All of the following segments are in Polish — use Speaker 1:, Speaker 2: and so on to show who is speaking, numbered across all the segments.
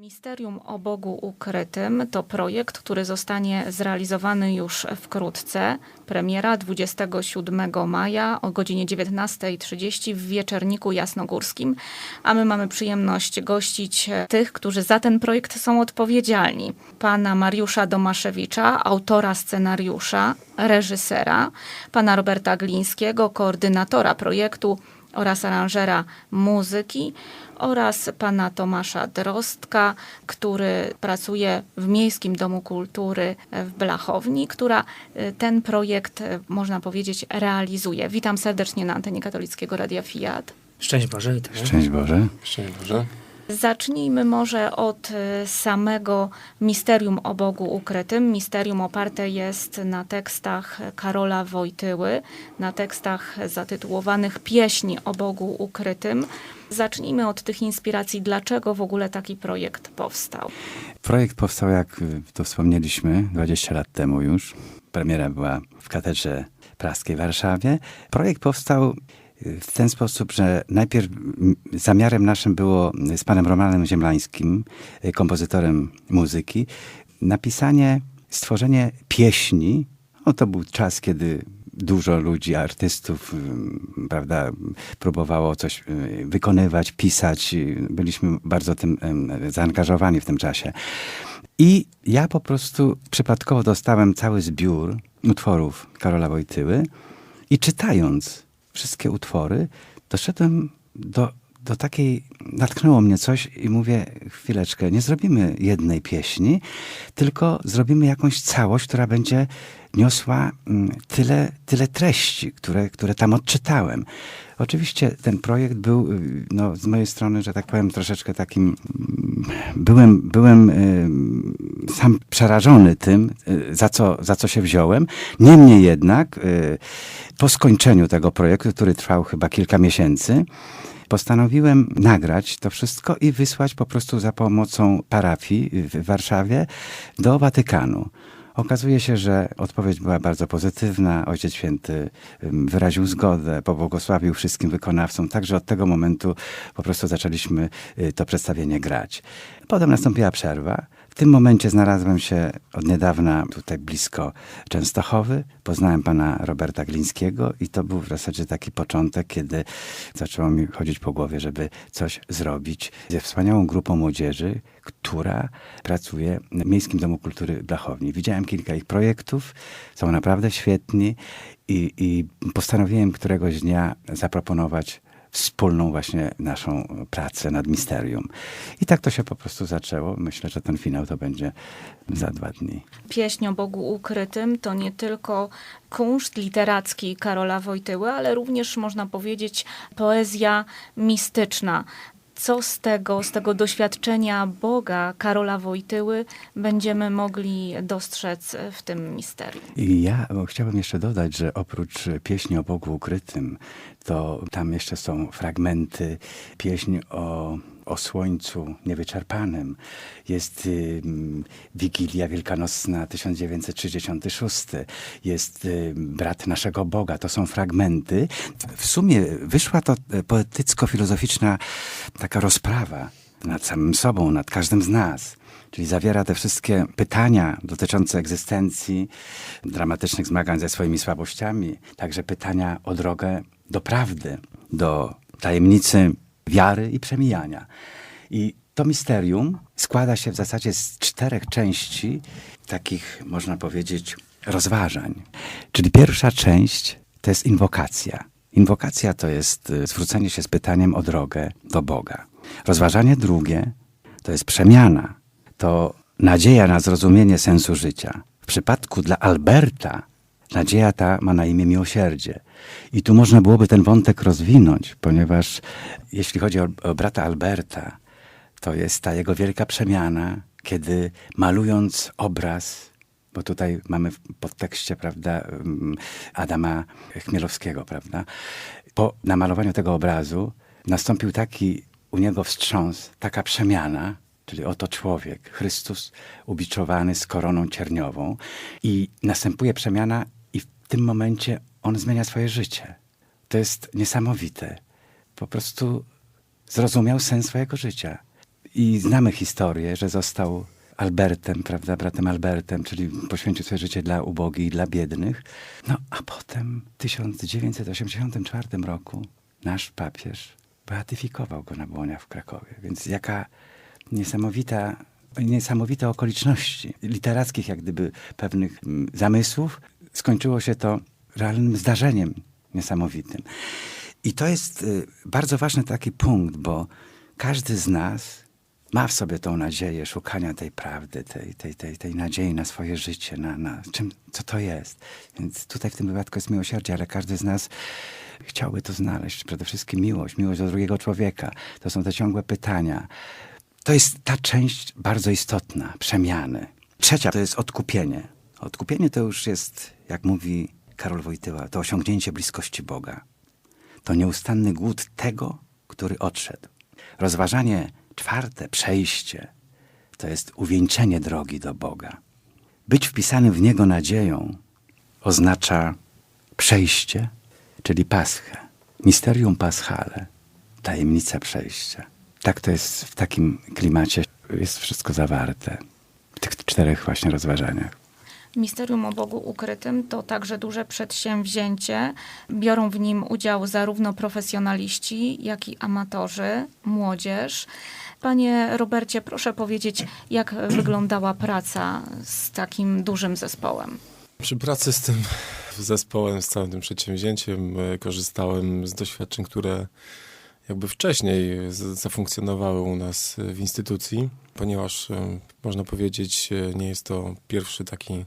Speaker 1: Misterium o Bogu Ukrytym to projekt, który zostanie zrealizowany już wkrótce. Premiera 27 maja o godzinie 19.30 w Wieczerniku Jasnogórskim. A my mamy przyjemność gościć tych, którzy za ten projekt są odpowiedzialni. Pana Mariusza Domaszewicza, autora scenariusza, reżysera, pana Roberta Glińskiego, koordynatora projektu oraz aranżera muzyki oraz pana Tomasza Drostka, który pracuje w Miejskim Domu Kultury w Blachowni, która y, ten projekt, y, można powiedzieć, realizuje. Witam serdecznie na antenie Katolickiego Radia Fiat.
Speaker 2: Szczęść Boże i tak.
Speaker 3: Szczęść Boże.
Speaker 4: Szczęść Boże.
Speaker 1: Zacznijmy może od y, samego misterium o Bogu ukrytym. Misterium oparte jest na tekstach Karola Wojtyły, na tekstach zatytułowanych Pieśni o Bogu ukrytym. Zacznijmy od tych inspiracji. Dlaczego w ogóle taki projekt powstał?
Speaker 3: Projekt powstał, jak y, to wspomnieliśmy, 20 lat temu już. Premiera była w Katedrze Praskiej w Warszawie. Projekt powstał w ten sposób, że najpierw zamiarem naszym było y, z panem Romanem Ziemlańskim, y, kompozytorem muzyki, napisanie, stworzenie pieśni. O, to był czas, kiedy dużo ludzi, artystów, ym, prawda, próbowało coś y, wykonywać, pisać. Y, Byliśmy bardzo tym ym, zaangażowani w tym czasie. I ja po prostu przypadkowo dostałem cały zbiór utworów Karola Wojtyły i czytając wszystkie utwory, doszedłem do, do takiej, natknęło mnie coś i mówię, chwileczkę, nie zrobimy jednej pieśni, tylko zrobimy jakąś całość, która będzie niosła mm, tyle, tyle treści, które, które tam odczytałem. Oczywiście ten projekt był y, no, z mojej strony, że tak powiem, troszeczkę takim. mm, Byłem, byłem y, sam przerażony tym, y, za co, za co się wziąłem. Niemniej jednak, y, po skończeniu tego projektu, który trwał chyba kilka miesięcy, postanowiłem nagrać to wszystko i wysłać po prostu za pomocą parafii w Warszawie do Watykanu. Okazuje się, że odpowiedź była bardzo pozytywna. Ojciec Święty wyraził zgodę, pobłogosławił wszystkim wykonawcom. Także od tego momentu po prostu zaczęliśmy y, to przedstawienie grać. Potem nastąpiła przerwa. Tym momencie znalazłem się od niedawna tutaj blisko Częstochowy. Poznałem pana Roberta Glińskiego i to był w zasadzie taki początek, kiedy zaczęło mi chodzić po głowie, żeby coś zrobić ze wspaniałą grupą młodzieży, która pracuje w Miejskim Domu Kultury Blachowni. Widziałem kilka ich projektów, są naprawdę świetni i, i postanowiłem któregoś dnia zaproponować wspólną właśnie naszą pracę nad misterium. I tak to się po prostu zaczęło. Myślę, że ten finał to będzie za dwa dni.
Speaker 1: Pieśń o Bogu Ukrytym to nie tylko kunszt literacki Karola Wojtyły, ale również można powiedzieć poezja mistyczna. Co z tego, z tego doświadczenia Boga Karola Wojtyły będziemy mogli dostrzec w tym misterium?
Speaker 3: I ja chciałbym jeszcze dodać, że oprócz pieśni o Bogu ukrytym, to tam jeszcze są fragmenty pieśń o, o słońcu niewyczerpanym. Jest ym, Wigilia Wielkanocna 1966. Jest ym, Brat naszego Boga. To są fragmenty. W sumie wyszła to e, poetycko-filozoficzna taka rozprawa nad samym sobą, nad każdym z nas. Czyli zawiera te wszystkie pytania dotyczące egzystencji, dramatycznych zmagań ze swoimi słabościami, także pytania o drogę do prawdy, do tajemnicy wiary i przemijania. I to misterium składa się w zasadzie z czterech części, takich, można powiedzieć, rozważań. Czyli pierwsza część to jest inwokacja. Inwokacja to jest y, zwrócenie się z pytaniem o drogę do Boga. Rozważanie drugie to jest przemiana. To nadzieja na zrozumienie sensu życia. W przypadku dla Alberta nadzieja ta ma na imię miłosierdzie. I tu można byłoby ten wątek rozwinąć, ponieważ jeśli chodzi o, o brata Alberta, to jest ta jego wielka przemiana, kiedy malując obraz, bo tutaj mamy w podtekście, prawda, mm, Adama Chmielowskiego, prawda, po namalowaniu tego obrazu nastąpił taki u niego wstrząs, taka przemiana, czyli oto człowiek, Chrystus ubiczowany z koroną cierniową i następuje przemiana tym momencie on zmienia swoje życie. To jest niesamowite. Po prostu zrozumiał sens swojego życia. I znamy historię, że został Albertem, prawda, bratem Albertem, czyli poświęcił swoje życie dla ubogich i dla biednych. No a potem w 1984 roku nasz papież beatyfikował go na błoniach w Krakowie. Więc jaka niesamowita, niesamowite okoliczności literackich, jak gdyby pewnych mm, zamysłów, skończyło się to realnym zdarzeniem niesamowitym. I to jest y, bardzo ważny taki punkt, bo każdy z nas ma w sobie tą nadzieję szukania tej prawdy, tej, tej, tej, tej nadziei na swoje życie, na, na czym, co to jest. Więc tutaj w tym wypadku jest miłosierdzie, ale każdy z nas chciałby to znaleźć. Przede wszystkim miłość, miłość do drugiego człowieka. To są te ciągłe pytania. To jest ta część bardzo istotna, przemiany. Trzecia to jest odkupienie. Odkupienie to już jest, jak mówi Karol Wojtyła, to osiągnięcie bliskości Boga. To nieustanny głód tego, który odszedł. Rozważanie czwarte, przejście, to jest uwieńczenie drogi do Boga. Być wpisanym w Niego nadzieją oznacza przejście, czyli paschę, misterium paschale, tajemnica przejścia. Tak to jest w takim klimacie, jest wszystko zawarte w tych czterech właśnie rozważaniach.
Speaker 1: Misterium o Bogu ukrytym to także duże przedsięwzięcie. Biorą w nim udział zarówno profesjonaliści, jak i amatorzy, młodzież. Panie Robercie, proszę powiedzieć, jak wyglądała praca z takim dużym zespołem?
Speaker 2: Przy pracy z tym zespołem, z całym tym przedsięwzięciem e, korzystałem z doświadczeń, które jakby wcześniej zafunkcjonowały u nas e, w instytucji, ponieważ e, można powiedzieć, nie jest to pierwszy taki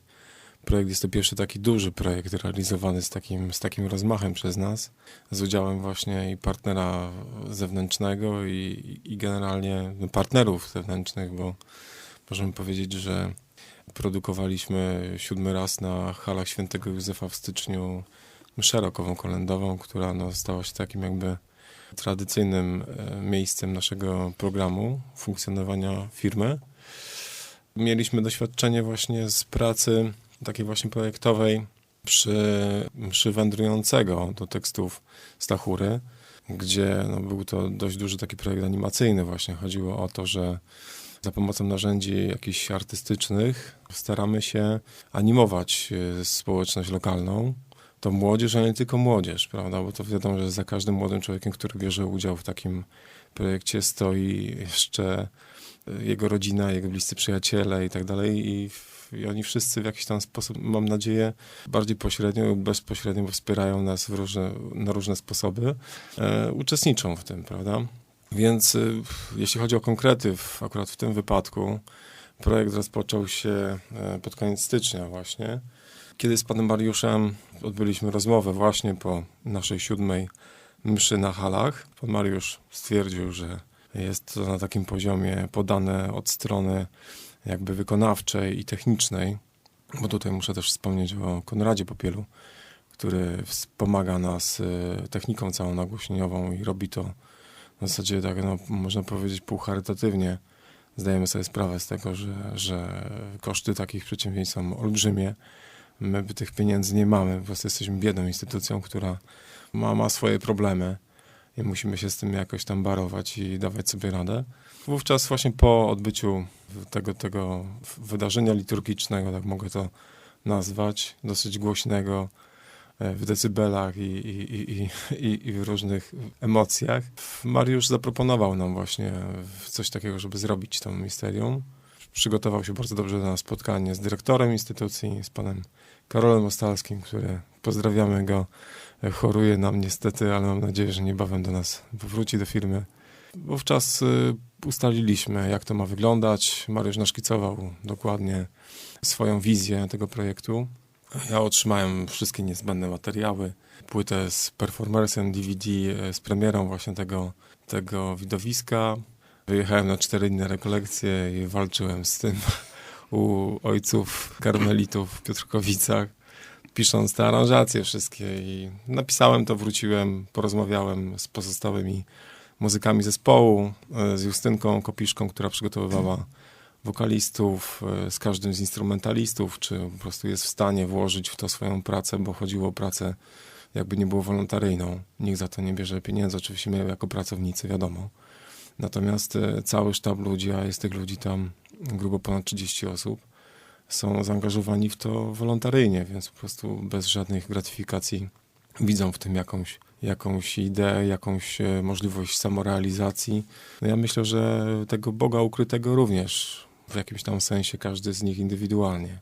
Speaker 2: projekt, jest to pierwszy taki duży projekt realizowany z takim, z takim rozmachem przez nas, z udziałem właśnie i partnera zewnętrznego i, i generalnie no, partnerów zewnętrznych, bo możemy powiedzieć, że produkowaliśmy siódmy raz na halach świętego Józefa w styczniu mszę rokową kolędową, która no, stała się takim jakby tradycyjnym e, miejscem naszego programu, funkcjonowania firmy. Mieliśmy doświadczenie właśnie z pracy takiej właśnie projektowej przy mszy wędrującego do tekstów Stachury, gdzie no, był to dość duży taki projekt animacyjny właśnie. Chodziło o to, że za pomocą narzędzi jakichś artystycznych staramy się animować e, społeczność lokalną. To młodzież, ale nie tylko młodzież, prawda? Bo to wiadomo, że za każdym młodym człowiekiem, który bierze udział w takim projekcie, stoi jeszcze e, jego rodzina, jego bliscy przyjaciele i tak dalej. I, I oni wszyscy w jakiś tam sposób, mam nadzieję, bardziej pośrednio lub bezpośrednio wspierają nas różne, na różne sposoby, e, uczestniczą w tym, prawda? Więc y, jeśli chodzi o konkrety, w, akurat w tym wypadku, projekt rozpoczął się e, pod koniec stycznia właśnie, kiedy z panem Mariuszem odbyliśmy rozmowę właśnie po naszej siódmej mszy na halach. Pan Mariusz stwierdził, że jest to na takim poziomie podane od strony jakby wykonawczej i technicznej, bo tutaj muszę też wspomnieć o Konradzie Popielu, który wspomaga nas e, techniką całą nagłośnieniową i robi to w zasadzie tak, no, można powiedzieć półcharytatywnie. Zdajemy sobie sprawę z tego, że, że koszty takich przedsięwzięć są olbrzymie. My tych pieniędzy nie mamy, po prostu jesteśmy biedną instytucją, która ma, ma swoje problemy i musimy się z tym jakoś tam barować i dawać sobie radę. Wówczas właśnie po odbyciu tego, tego wydarzenia liturgicznego, tak mogę to nazwać, dosyć głośnego, e, w decybelach i, i, i, i, i, w różnych emocjach. Mariusz zaproponował nam właśnie coś takiego, żeby zrobić to misterium. Przygotował się bardzo dobrze na spotkanie z dyrektorem instytucji, z panem Karolem Ostalskim, który pozdrawiamy go. E, Choruje nam niestety, ale mam nadzieję, że niebawem do nas powróci do firmy. Wówczas y, ustaliliśmy, jak to ma wyglądać. Mariusz naszkicował dokładnie swoją wizję tego projektu. Ja otrzymałem wszystkie niezbędne materiały, płytę z performersem DVD, e, z premierą właśnie tego, tego widowiska. Wyjechałem na cztery inne rekolekcje i walczyłem z tym u ojców karmelitów w Piotrkowicach, pisząc te aranżacje wszystkie i napisałem to, wróciłem, porozmawiałem z pozostałymi muzykami zespołu, e, z Justynką Kopiszką, która przygotowywała wokalistów, e, z każdym z instrumentalistów, czy po prostu jest w stanie włożyć w to swoją pracę, bo chodziło o pracę jakby nie było wolontaryjną. Nikt za to nie bierze pieniędzy, oczywiście my jako pracownicy, wiadomo. Natomiast e, cały sztab ludzi, a jest tych ludzi tam grubo ponad 30 osób, są zaangażowani w to wolontaryjnie, więc po prostu bez żadnych gratyfikacji widzą w tym jakąś, jakąś ideę, jakąś e, możliwość samorealizacji. No ja myślę, że tego Boga ukrytego również w jakimś tam sensie każdy z nich indywidualnie.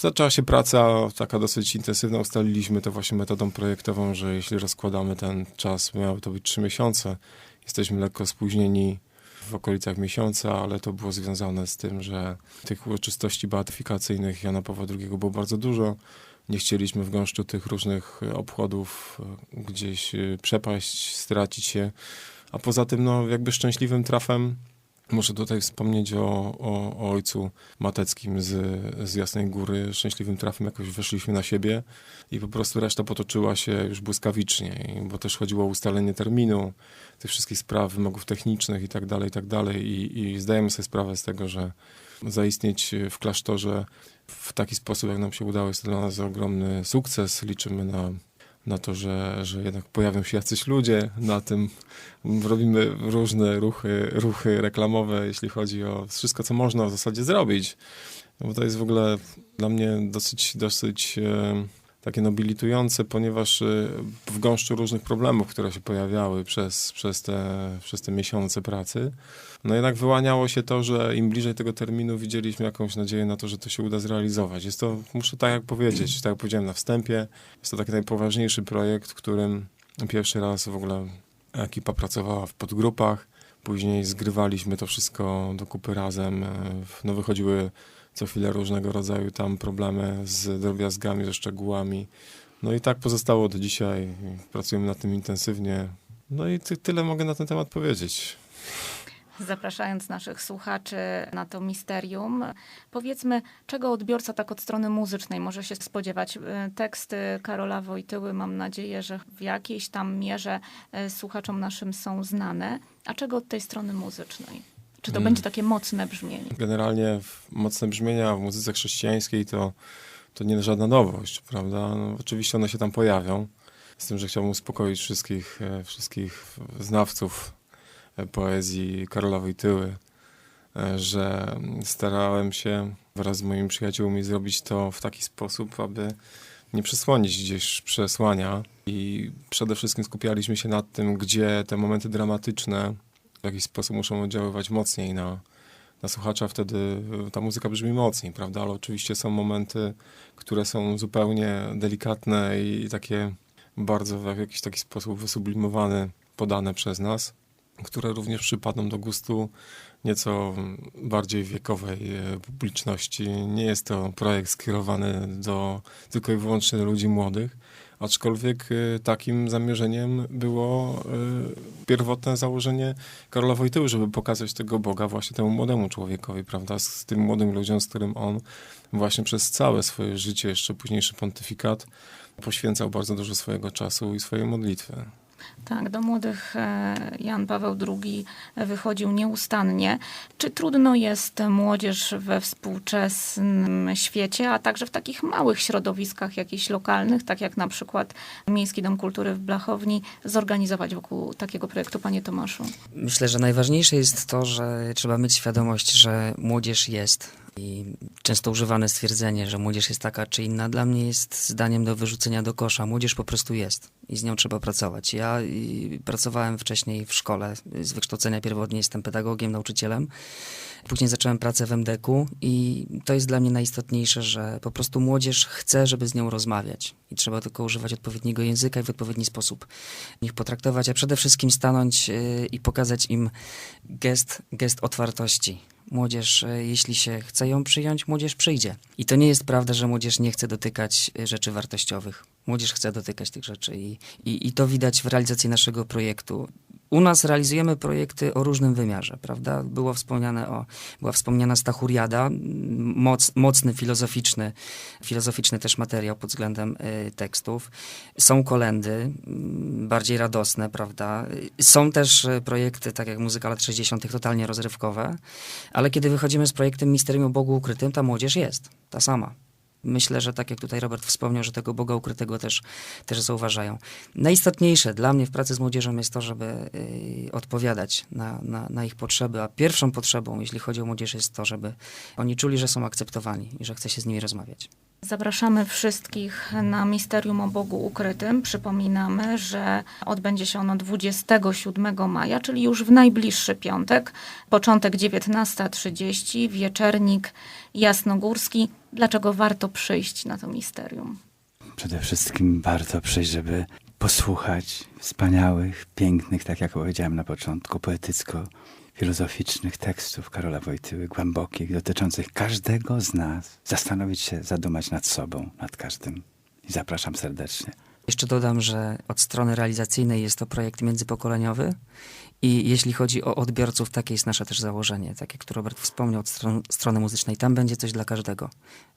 Speaker 2: Zaczęła się praca taka dosyć intensywna. Ustaliliśmy to właśnie metodą projektową, że jeśli rozkładamy ten czas, miały to być trzy miesiące. Jesteśmy lekko spóźnieni w okolicach miesiąca, ale to było związane z tym, że tych uroczystości beatyfikacyjnych Jana Pawła II było bardzo dużo. Nie chcieliśmy w gąszczu tych różnych obchodów e, gdzieś e, przepaść, stracić się. A poza tym, no, jakby szczęśliwym trafem Muszę tutaj wspomnieć o, o, o ojcu Mateckim z, z Jasnej Góry. Szczęśliwym trafem jakoś weszliśmy na siebie i po prostu reszta potoczyła się już błyskawicznie, bo też chodziło o ustalenie terminu, tych wszystkich spraw, wymogów technicznych i tak dalej, i tak dalej. I zdajemy sobie sprawę z tego, że zaistnieć w klasztorze w taki sposób, jak nam się udało, jest to dla nas ogromny sukces. Liczymy na na to, że, że jednak pojawią się jacyś ludzie na tym. Robimy różne ruchy, ruchy reklamowe, jeśli chodzi o wszystko, co można w zasadzie zrobić. Bo to jest w ogóle dla mnie dosyć, dosyć takie nobilitujące, ponieważ e, w gąszczu różnych problemów, które się pojawiały przez, przez, te, przez te miesiące pracy, no jednak wyłaniało się to, że im bliżej tego terminu widzieliśmy jakąś nadzieję na to, że to się uda zrealizować. Jest to, muszę tak jak powiedzieć, tak jak powiedziałem na wstępie, jest to taki najpoważniejszy projekt, w którym pierwszy raz w ogóle ekipa pracowała w podgrupach, później zgrywaliśmy to wszystko do kupy razem, e, no wychodziły co chwilę różnego rodzaju tam problemy z drobiazgami, ze szczegółami. No i tak pozostało do dzisiaj. Pracujemy nad tym intensywnie. No i ty, tyle mogę na ten temat powiedzieć.
Speaker 1: Zapraszając naszych słuchaczy na to misterium, powiedzmy, czego odbiorca tak od strony muzycznej może się spodziewać. Y, Teksty Karola Wojtyły mam nadzieję, że w jakiejś tam mierze y, słuchaczom naszym są znane. A czego od tej strony muzycznej? Czy to
Speaker 2: Hmm.
Speaker 1: będzie takie mocne brzmienie?
Speaker 2: Generalnie mocne brzmienia w muzyce chrześcijańskiej to, to nie żadna nowość, prawda? No, oczywiście one się tam pojawią. Z tym, że chciałbym uspokoić wszystkich, e, wszystkich znawców e, poezji Karola Wojtyły, e, że starałem się wraz z moimi przyjaciółmi zrobić to w taki sposób, aby nie przesłonić gdzieś przesłania i przede wszystkim skupialiśmy się nad tym, gdzie te momenty dramatyczne w jakiś sposób muszą oddziaływać mocniej na, na słuchacza, wtedy y, ta muzyka brzmi mocniej, prawda? Ale oczywiście są momenty, które są zupełnie delikatne i takie bardzo w jakiś taki sposób wysublimowane, podane przez nas, które również przypadną do gustu nieco bardziej wiekowej e, publiczności. Nie jest to projekt skierowany do, tylko i wyłącznie do ludzi młodych, aczkolwiek e, takim zamierzeniem było e, pierwotne założenie Karola Wojtyły, żeby pokazać tego Boga właśnie temu młodemu człowiekowi, prawda, z tym młodym ludziom, z którym on właśnie przez całe swoje życie, jeszcze późniejszy pontyfikat, poświęcał bardzo dużo swojego czasu i swojej modlitwy.
Speaker 1: Tak, do młodych e, Jan Paweł II wychodził nieustannie. Czy trudno jest młodzież we współczesnym świecie, a także w takich małych środowiskach jakichś lokalnych, tak jak na przykład Miejski Dom Kultury w Blachowni, zorganizować wokół takiego projektu, panie Tomaszu?
Speaker 4: Myślę, że najważniejsze jest to, że trzeba mieć świadomość, że młodzież jest. I często używane stwierdzenie, że młodzież jest taka czy inna, dla mnie jest zdaniem do wyrzucenia do kosza. Młodzież po prostu jest i z nią trzeba pracować. Ja y, pracowałem wcześniej w szkole, z wykształcenia pierwotnie jestem pedagogiem, nauczycielem. Później zacząłem pracę w MDK-u i to jest dla mnie najistotniejsze, że po prostu młodzież chce, żeby z nią rozmawiać. I trzeba tylko używać odpowiedniego języka i w odpowiedni sposób ich potraktować, a przede wszystkim stanąć y, i pokazać im gest, gest otwartości. Młodzież, y, jeśli się chce ją przyjąć, młodzież przyjdzie. I to nie jest prawda, że młodzież nie chce dotykać y, rzeczy wartościowych. Młodzież chce dotykać tych rzeczy i, i, i to widać w realizacji naszego projektu. U nas realizujemy projekty o różnym wymiarze, prawda? Było wspomniane o, była wspomniana Stachuriada, moc, mocny, filozoficzny, filozoficzny też materiał pod względem y, tekstów. Są kolendy, mm, bardziej radosne, prawda? Y, Są też y, projekty, tak jak muzyka lat 60., totalnie rozrywkowe, ale kiedy wychodzimy z projektem Misterium o Bogu Ukrytym, ta młodzież jest, ta sama. Myślę, że tak jak tutaj Robert wspomniał, że tego Boga ukrytego też, też zauważają. Najistotniejsze dla mnie w pracy z młodzieżą jest to, żeby y, odpowiadać na, na, na ich potrzeby, a pierwszą potrzebą, jeśli chodzi o młodzież, jest to, żeby oni czuli, że są akceptowani i że chce się z nimi rozmawiać.
Speaker 1: Zapraszamy wszystkich na Misterium o Bogu Ukrytym. Przypominamy, że odbędzie się ono 27 maja, czyli już w najbliższy piątek. Początek 19.30, wieczernik jasnogórski. Dlaczego warto przyjść na to misterium?
Speaker 3: Przede wszystkim warto przyjść, żeby posłuchać wspaniałych, pięknych, tak jak powiedziałem na początku, poetycko-filozoficznych tekstów Karola Wojtyły, głębokich, dotyczących każdego z nas. Zastanowić się, zadumać nad sobą, nad każdym. I zapraszam serdecznie.
Speaker 4: Jeszcze dodam, że od strony realizacyjnej jest to projekt międzypokoleniowy i jeśli chodzi o odbiorców, takie jest nasze też założenie. Tak jak tu Robert wspomniał, od stron, strony muzycznej, tam będzie coś dla każdego.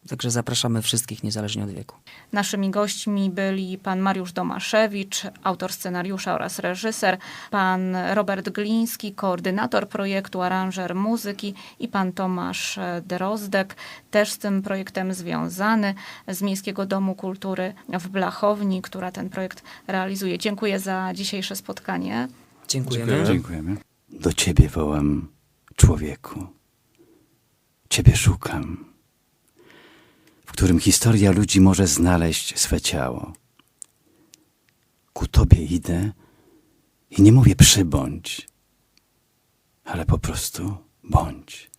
Speaker 4: Także zapraszamy wszystkich, niezależnie od wieku.
Speaker 1: Naszymi gośćmi byli pan Mariusz Domaszewicz, autor scenariusza oraz reżyser, pan Robert Gliński, koordynator projektu, aranżer muzyki i pan Tomasz Drozdek, też z tym projektem związany z Miejskiego Domu Kultury w Blachowni, która ten projekt realizuje. Dziękuję za dzisiejsze spotkanie.
Speaker 2: Dziękujemy.
Speaker 3: Dziękujemy. Do Ciebie wołam, człowieku. Ciebie szukam, w którym historia ludzi może znaleźć swe ciało. Ku Tobie idę i nie mówię przybądź, ale po prostu bądź.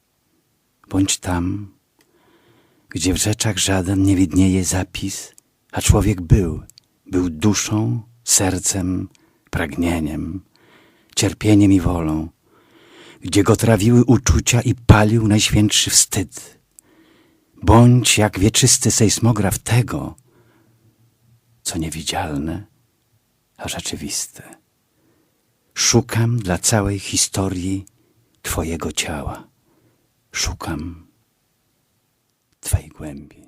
Speaker 3: Bądź tam, gdzie w rzeczach żaden nie widnieje zapis, a człowiek był, był duszą, sercem, pragnieniem, cierpieniem i wolą, gdzie go trawiły uczucia i palił najświętszy wstyd. Bądź jak wieczysty sejsmograf tego, co niewidzialne, a rzeczywiste. Szukam dla całej historii Twojego ciała. Szukam Twej głębi.